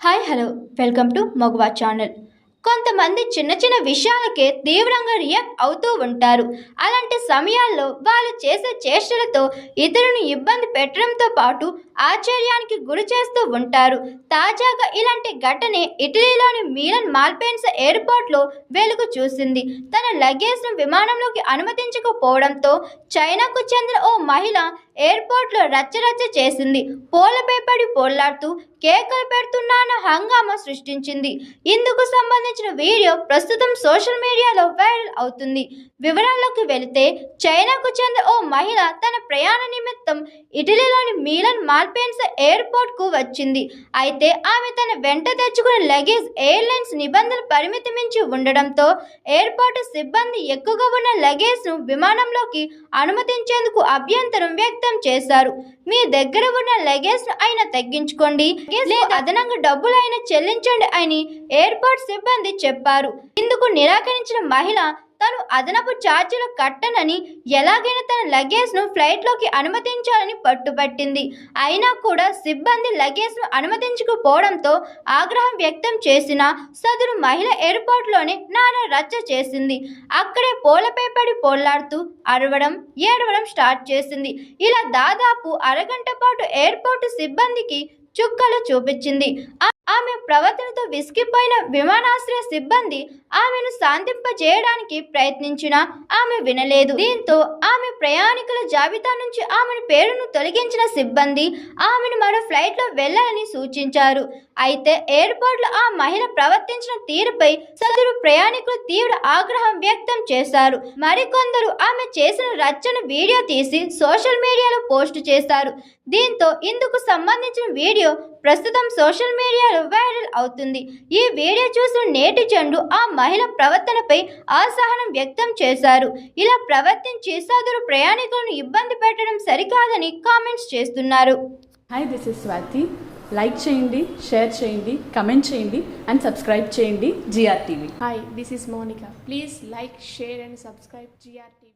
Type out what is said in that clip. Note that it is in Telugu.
Hi hello. Welcome to Maguva channel. కొంతమంది చిన్న చిన్న విషయాలకే తీవ్రంగా రియాక్ట్ అవుతూ ఉంటారు. అలాంటి సమయాల్లో వాళ్ళు చేసే చేష్టలతో ఇతరులను ఇబ్బంది పెట్టడంతో పాటు ఆశ్చర్యానికి గురి చేస్తూ ఉంటారు. తాజాగా ఇలాంటి ఘటనే ఇటలీలోని మీలన్ మాల్పెన్స్ ఎయిర్పోర్ట్లో వెలుగు చూసింది. తన లగేజ్ను విమానంలోకి అనుమతించకపోవడంతో చైనాకు చెందిన ఓ మహిళ ఎయిర్పోర్ట్లో రచ్చరచ్చ చేసింది. పోలపై పడి పోల్లాడుతూ కేకలు పెడుతున్నాన్న హంగామా సృష్టించింది. ఇందుకు సంబంధించిన వీడియో ప్రస్తుతం సోషల్ మీడియాలో వైరల్ అవుతుంది. వివరాల్లోకి వెళితే చైనాకు చెందిన ఓ మహిళ తన ప్రయాణ నిమిత్తం ఇటలీలోని మీలన్ మాల్పెన్స్ ఎయిర్పోర్ట్కు వచ్చింది. అయితే ఆమె తన వెంట తెచ్చుకున్న లగేజ్ ఎయిర్లైన్స్ నిబంధనల పరిమితి మించి ఉండడంతో ఎయిర్పోర్ట్ సిబ్బంది ఎక్కువగా ఉన్న లగేజ్ను విమానంలోకి అనుమతించేందుకు అభ్యంతరం వ్యక్తం చేశారు. మీ దగ్గర ఉన్న లగేజ్ అయినా తగ్గించుకోండి. లేదా అదనంగా డబ్బులు అయినా చెల్లించండి అని ఎయిర్పోర్ట్ సిబ్బంది చెప్పారు. ఇందుకు నిరాకరించిన మహిళ తను అదనపు ఛార్జీలు కట్టనని ఎలాగైనా తన లగేజ్ను ఫ్లైట్లోకి అనుమతించాలని పట్టుబట్టింది. అయినా కూడా సిబ్బంది లగేజ్ను అనుమతించకపోవడంతో ఆగ్రహం వ్యక్తం చేసిన సదరు మహిళ ఎయిర్పోర్ట్లోనే నానా రచ్చ చేసింది. అక్కడే పూలపై పడి పోల్లాడుతూ అరవడం ఏడవడం స్టార్ట్ చేసింది. ఇలా దాదాపు అరగంట పాటు ఎయిర్పోర్టు సిబ్బందికి చుక్కలు చూపించింది. ఆమె ప్రవర్తనతో విసిగిపోయిన విమానాశ్రయ సిబ్బంది ఆమెను శాంతింపజేయడానికి ప్రయత్నించినా ఆమె వినలేదు. దీంతో ఆమె ప్రయాణికుల జాబితా నుంచి ఆమెను పేరును తొలగించిన సిబ్బంది ఆమెను మరో ఫ్లైట్లో వెళ్ళాలని సూచించారు. అయితే ఎయిర్పోర్ట్లో ఆ మహిళ ప్రవర్తించిన తీరుపై సదరు ప్రయాణికులు తీవ్ర ఆగ్రహం వ్యక్తం చేశారు. మరికొందరు ఆమె చేసిన రచ్చను వీడియో తీసి సోషల్ మీడియాలో పోస్టు చేశారు. దీంతో ఇందుకు సంబంధించిన వీడియో ప్రస్తుతం సోషల్ మీడియాలో వైరల్ అవుతుంది. ఈ వీడియో చూసిన నేటిజన్లు ఆ మహిళ ప్రవర్తనపై అసహనం వ్యక్తం చేశారు. ఇలా ప్రవర్తించి సదరు ప్రయాణికులను ఇబ్బంది పెట్టడం సరికాదని కామెంట్స్ చేస్తున్నారు. Hi this is Swathi like చేయండి షేర్ చేయండి కమెంట్ చేయండి అండ్ సబ్స్క్రైబ్ చేయండి GR TV Hi, this is Monica. Please like, share, and subscribe GRT.